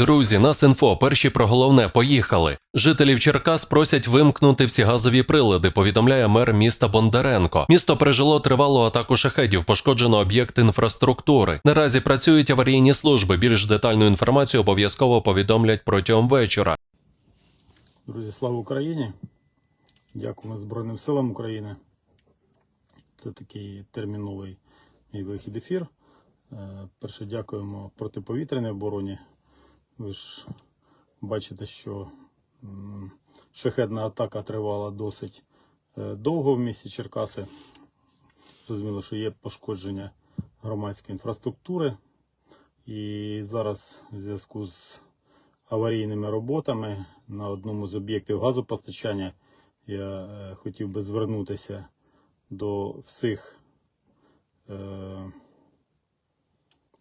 Друзі, нас інфо. Перші про головне. Поїхали. Жителів Черкас просять вимкнути всі газові прилади. Повідомляє мер міста Бондаренко. Місто пережило тривалу атаку шахедів, пошкоджено об'єкт інфраструктури. Наразі працюють аварійні служби. Більш детальну інформацію обов'язково повідомлять протягом вечора. Друзі, слава Україні! Дякуємо Збройним силам України. Це такий терміновий вихід ефір. Е, Перше дякуємо протиповітряній обороні. Ви ж бачите, що шахедна атака тривала досить е, довго в місті Черкаси. Зрозуміло, що є пошкодження громадської інфраструктури. І зараз в зв'язку з аварійними роботами на одному з об'єктів газопостачання я е, хотів би звернутися до всіх, е,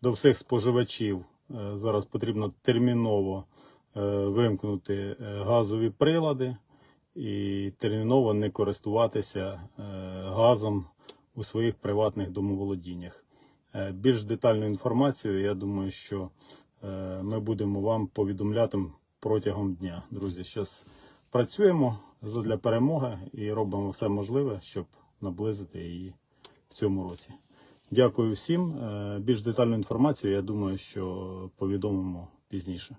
до всіх споживачів. Е, зараз потрібно терміново е, вимкнути е, газові прилади і терміново не користуватися газом у своїх приватних домоволодіннях. Більш детальну інформацію, я думаю, що ми будемо вам повідомляти протягом дня. Друзі, зараз працюємо для перемоги і робимо все можливе, щоб наблизити її в цьому році. Дякую всім. Е, Більш детальну інформацію, я думаю, що повідомимо пізніше.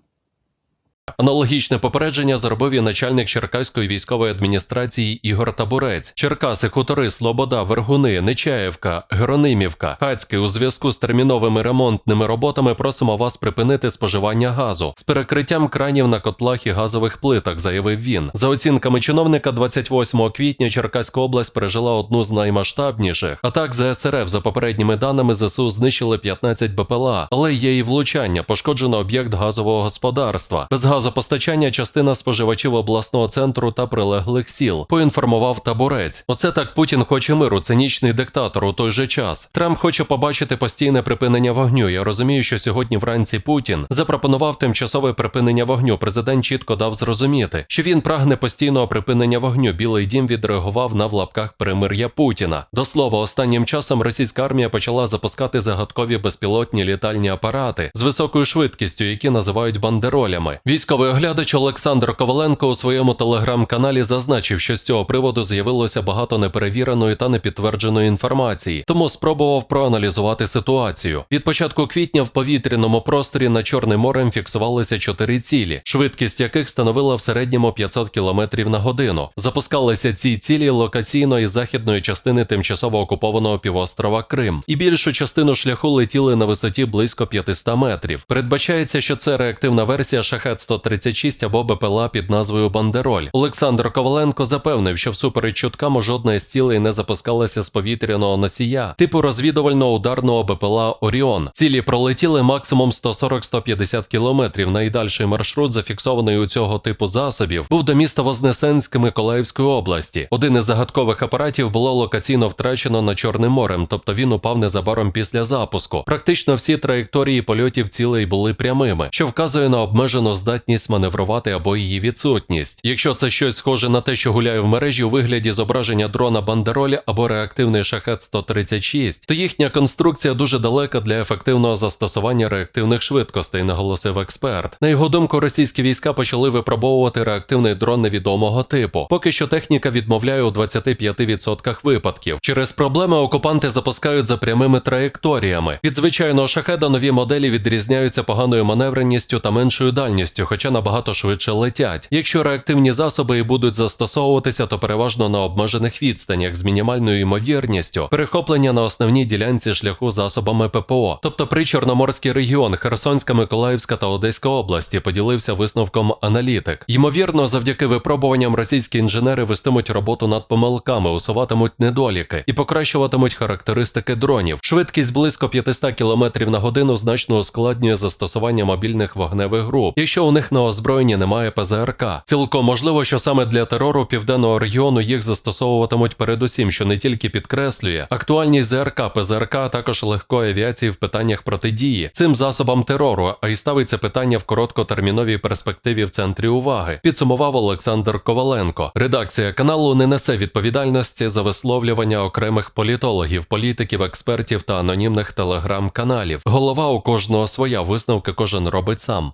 Аналогічне попередження зробив і начальник Черкаської військової адміністрації Ігор Табурець. Черкаси, хутори, Слобода, Вергуни, Нечаєвка, Геронимівка, Хацьки у зв'язку з терміновими ремонтними роботами просимо вас припинити споживання газу з перекриттям кранів на котлах і газових плитах, заявив він. За оцінками чиновника, 28 квітня Черкаська область пережила одну з наймасштабніших атак ЗСРФ. За попередніми даними ЗСУ знищили 15 БПЛА, але є і влучання. Пошкоджено об'єкт газового господарства. Без газопостачання частина споживачів обласного центру та прилеглих сіл. Поінформував табурець. Оце так Путін хоче миру, цинічний диктатор у той же час. Трамп хоче побачити постійне припинення вогню. Я розумію, що сьогодні вранці Путін запропонував тимчасове припинення вогню. Президент чітко дав зрозуміти, що він прагне постійного припинення вогню. Білий дім відреагував на в лапках перемир'я Путіна. До слова, останнім часом російська армія почала запускати загадкові безпілотні літальні апарати з високою швидкістю, які називають бандеролями. Військовий оглядач Олександр Коваленко у своєму телеграм-каналі зазначив, що з цього приводу з'явилося багато неперевіреної та непідтвердженої інформації, тому спробував проаналізувати ситуацію. Від початку квітня в повітряному просторі над Чорним морем фіксувалися чотири цілі, швидкість яких становила в середньому 500 км на годину. Запускалися ці цілі локаційно із західної частини тимчасово окупованого півострова Крим, і більшу частину шляху летіли на висоті близько 500 метрів. Передбачається, що це реактивна версія шахет 136 або БПЛА під назвою Бандероль. Олександр Коваленко запевнив, що всупереч чуткам жодна із цілей не запускалася з повітряного носія, типу розвідувального ударного БПЛА Оріон. Цілі пролетіли максимум 140-150 кілометрів. Найдальший маршрут, зафіксований у цього типу засобів, був до міста Вознесенськ Миколаївської області. Один із загадкових апаратів було локаційно втрачено над Чорним морем, тобто він упав незабаром після запуску. Практично всі траєкторії польотів цілей були прямими, що вказує на обмежену здатність маневрувати або її відсутність. Якщо це щось схоже на те, що гуляє в мережі у вигляді зображення дрона бандеролі або реактивний шахет 136, то їхня конструкція дуже далека для ефективного застосування реактивних швидкостей, наголосив експерт. На його думку, російські війська почали випробовувати реактивний дрон невідомого типу. Поки що техніка відмовляє у 25% випадків. Через проблеми окупанти запускають за прямими траєкторіями. Від звичайного шахеда нові моделі відрізняються поганою маневреністю та меншою дальністю, хоча набагато швидше летять. Якщо реактивні засоби і будуть застосовуватися, то переважно на обмежених відстанях з мінімальною ймовірністю перехоплення на основній ділянці шляху засобами ППО, тобто причорноморський регіон, Херсонська, Миколаївська та Одеська області, поділився висновком аналітик. Ймовірно, завдяки випробуванням російські інженери вестимуть роботу над помилками, усуватимуть недоліки і покращуватимуть характеристики дронів. Швидкість близько 500 км на годину значно ускладнює застосування мобільних вогневих груп, якщо у них на озброєнні немає ПЗРК. Цілком можливо, що саме для терору південного регіону їх застосовуватимуть передусім, що не тільки підкреслює актуальність ЗРК, ПЗРК, а також легкої авіації в питаннях протидії цим засобам терору, а й ставиться питання в короткотерміновій перспективі в центрі уваги. Підсумував Олександр Коваленко. Редакція каналу не несе відповідальності за висловлювання окремих політологів, політиків, експертів та анонімних телеграм-каналів. Голова у кожного своя висновки кожен робить сам.